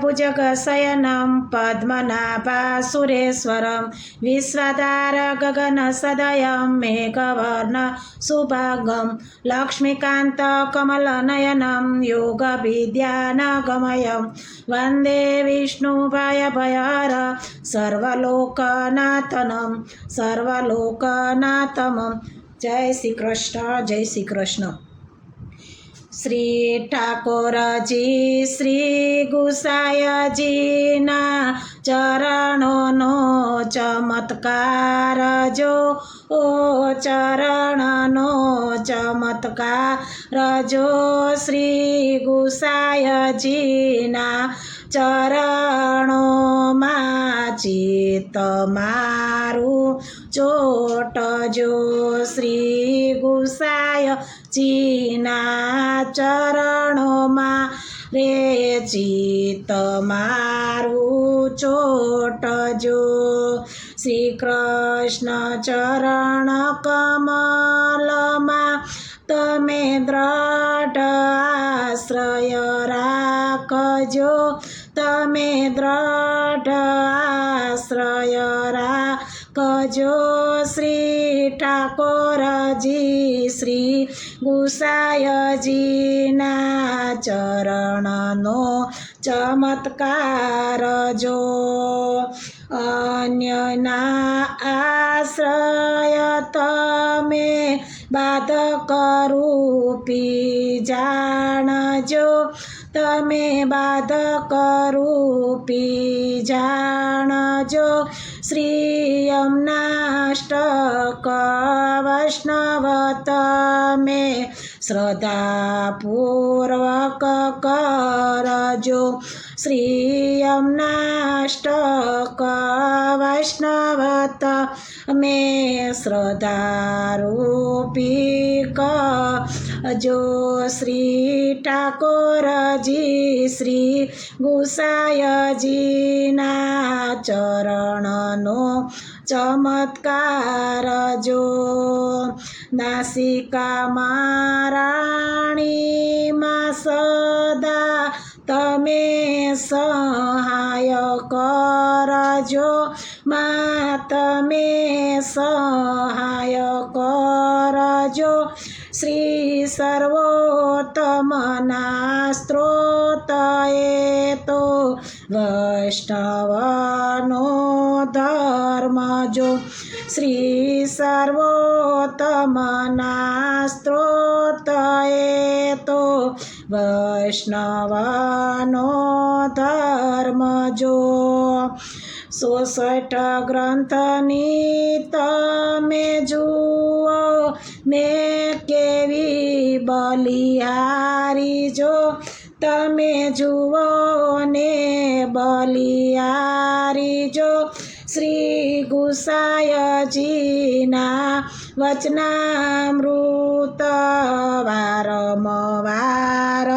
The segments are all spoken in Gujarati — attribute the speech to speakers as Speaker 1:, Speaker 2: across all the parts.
Speaker 1: ભુજગ શયનમ પદ્મનાભા સુરેશ્વરમ વિશ્વધાર ગગન સદયમ મેઘવર્ણ સુભાગમ લક્ષ્મીકાંત કમલનયનમ યોગ વિદ્યાનગમયમ વંદે વિષ્ણુભય શ્રી ઠાકોરજી, શ્રી ગુસાયજીના ચરણોનો ચમત્કાર જો. ઓ ચરણનો ચમત્કાર જો. શ્રી ગુસાયજીના ચરણોમાં ચિત્ત મારું ચોટજો શ્રી ગુસાય જીના ચરણોમાં રે ચિત મારું ચોટજો શ્રી કૃષ્ણ ચરણ કમલમાં તમે દ્રઢ આશ્રય રાખજો. તમે દ્રઢ આશ્રય રાખજો શ્રી ઠાકોરજી શ્રી ગુસાયજીના ચરણનો ચમત્કાર જો. અન્યના આશ્રય તમે બાધક રૂપી જાણજો તમે બાધક રૂપી જાણજો શ્રી યમનાષ્ટક મે શ્રદ્ધાપૂર્વક કરજો શ્રી યમનાષ્ટક મે શ્રદ્ધારૂપી કજો શ્રી ઠાકોરજી, શ્રી ગુસાયજીના ચરણનો ચમત્કાર જો. નાસિકા મારાણીમાં સદા તમે સહાય કરજો. મા, તમે સહાય કરજો. શ્રી સર્વોત્તમના સ્ત્રોત એ તો વૈષ્ણવનો ધર્મ જો શ્રી સર્વોત્તમના સ્ત્રોત એ તો વૈષ્ણવનો ધર્મ જો સોસઠ ગ્રંથની તમે જુઓ મેં કેવી બલિહારી જો, તમે જુઓ ને બલિયારી જો, શ્રી ગુસાયજીના વચનામૃત વારમવાર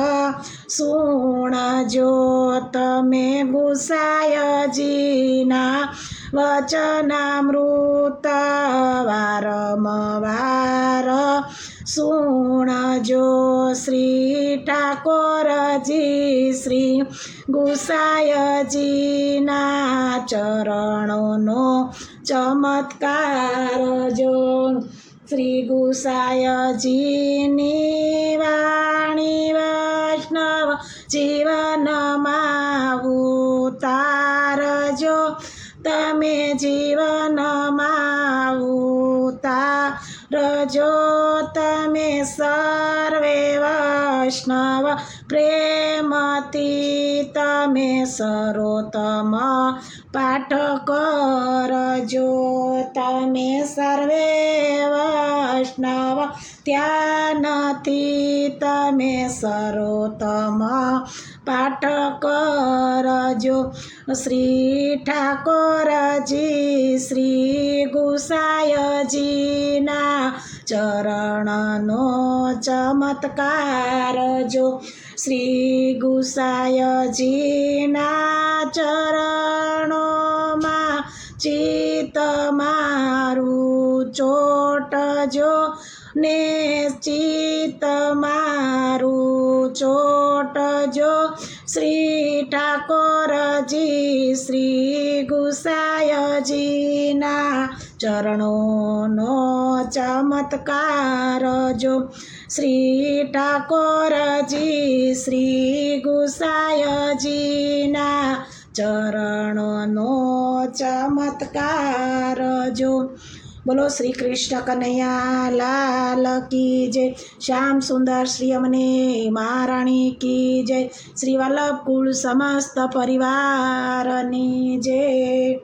Speaker 1: સુણજો તમે ગુસાયજીના વચનામૃત વારમવાર સુણજો શ્રી ઠાકોરજી શ્રી ગુસાયજીના ચરણોનો ચમત્કાર જો શ્રી ગુસાયજીની વાણી વૈષ્ણવ જીવનમાં ઉતારજો તમે જીવનમાં ઉતારજો સર્વે વૈષ્ણવ પ્રેમથી તમે સરોતમ પાઠ કરજો તમે સર્વે વૈષ્ણવ ત્યાંથી તમે સરોતમ પાઠ કરજો શ્રી ઠાકોરજી શ્રી ગુસાયજીના ચરણનો ચમત્કાર જો શ્રી ગુસાયજીના ચરણોમાં ચિત્ત મારું ચોટજો ને ચિત્ત મારું ચોટજો શ્રી ઠાકોરજી શ્રી ગુસાયજીના ચરણોનો ચમત્કાર જો શ્રી ઠાકોરજી, શ્રી ગુસાયજીના ચરણોનો ચમત્કાર જો. બોલો, શ્રી કૃષ્ણ કનૈયા લાલ કી જય, શ્યામ સુંદર શ્રી અમને મહારાણી કી જય, શ્રી વલ્લભ કુળ સમસ્ત પરિવારની જય.